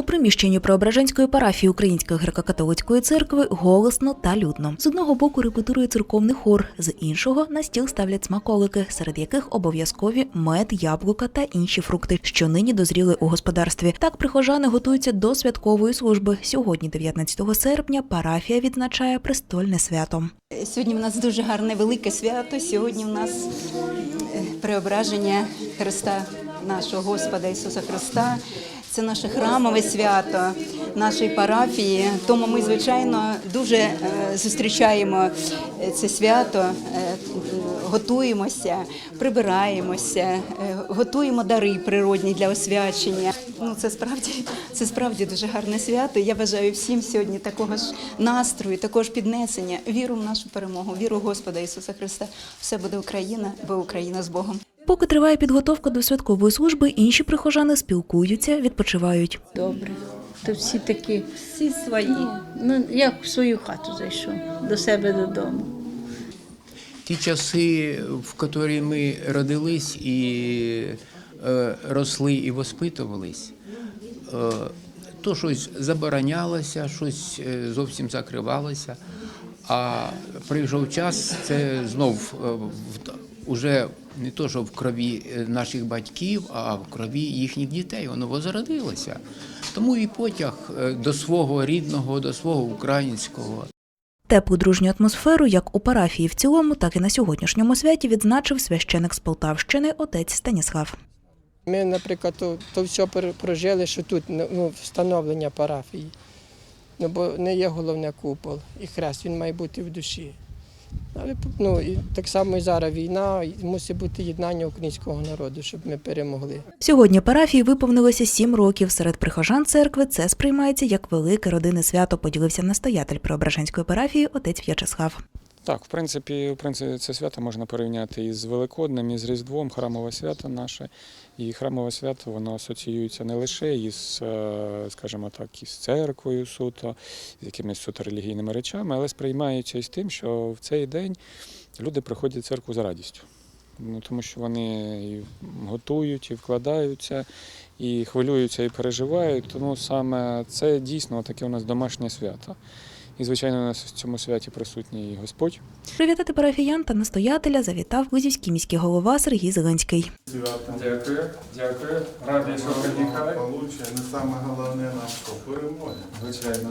У приміщенні Преображенської парафії Української греко-католицької церкви голосно та людно. З одного боку репетирує церковний хор, з іншого на стіл ставлять смаколики, серед яких обов'язкові мед, яблука та інші фрукти, що нині дозріли у господарстві. Так прихожани готуються до святкової служби. Сьогодні, 19 серпня, парафія відзначає престольне свято. Сьогодні в нас дуже гарне велике свято. Сьогодні в нас е, преображення Христа, нашого Господа Ісуса Христа. Це наше храмове свято нашої парафії. Тому ми, звичайно, дуже е, зустрічаємо е, це свято, е, готуємося, прибираємося, готуємо дари природні для освячення. Ну, це справді, це справді дуже гарне свято. Я бажаю всім сьогодні такого ж настрою, такого ж піднесення, віру в нашу перемогу, віру в Господа Ісуса Христа. Все буде Україна, бо Україна з Богом. Поки триває підготовка до святкової служби, інші прихожани спілкуються, відпочивають. Добре. То всі такі, Всі свої. ну як в свою хату зайшов, до себе додому. Ті часи, в котрі ми родились і е, росли і воспитувались, е, то щось заборонялося, щось е, зовсім закривалося. А прийшов час, це знов е, в- уже не то, що в крові е, наших батьків, а в крові їхніх дітей. Воно возродилося. Тому і потяг е, до свого рідного, до свого українського. Теплу дружню атмосферу, як у парафії в цілому, так і на сьогоднішньому святі відзначив священик з Полтавщини отець Станіслав. Ми, наприклад, то, то все прожили, що тут ну, встановлення парафії. Ну, бо не є головне купол і хрест, він має бути в душі. Але ну, і так само і зараз війна, і мусить бути єднання українського народу, щоб ми перемогли. Сьогодні парафії виповнилося сім років. Серед прихожан церкви це сприймається як велике родинне свято. Поділився настоятель Преображенської парафії отець В'ячеслав. Так, в принципі, в принципі, це свято можна порівняти із Великоднем, із Різдвом, храмове свято наше. І храмове свято воно асоціюється не лише із, е, скажімо так, із церквою суто, з якимись суто релігійними речами, але сприймається і з тим, що в цей день люди приходять в церкву за радістю. Ну, тому що вони і готують, і вкладаються, і хвилюються, і переживають. Тому саме це дійсно таке у нас домашнє свято. І, звичайно, у нас в цьому святі присутній і Господь. Привітати парафіян та настоятеля завітав Лузівський міський голова Сергій Зеленський. Дякую, дякую. Радий, що приїхали. Получше, не саме головне нам, що перемоги. Звичайно.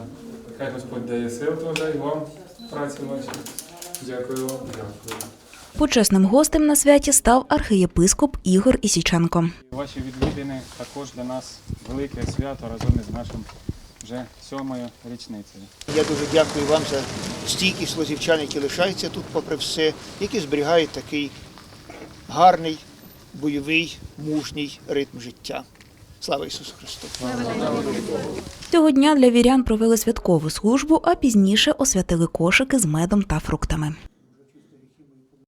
Хай Господь дає сил теж і вам праці ваші. Дякую вам. Дякую. Почесним гостем на святі став архієпископ Ігор Ісіченко. Ваші відвідини також для нас велике свято разом із нашим вже сьомою річницею. Я дуже дякую вам за стійкість лозівчан, які лишаються тут попри все, які зберігають такий гарний, бойовий, мужній ритм життя. Слава Ісусу Христу! Цього дня для вірян провели святкову службу, а пізніше освятили кошики з медом та фруктами.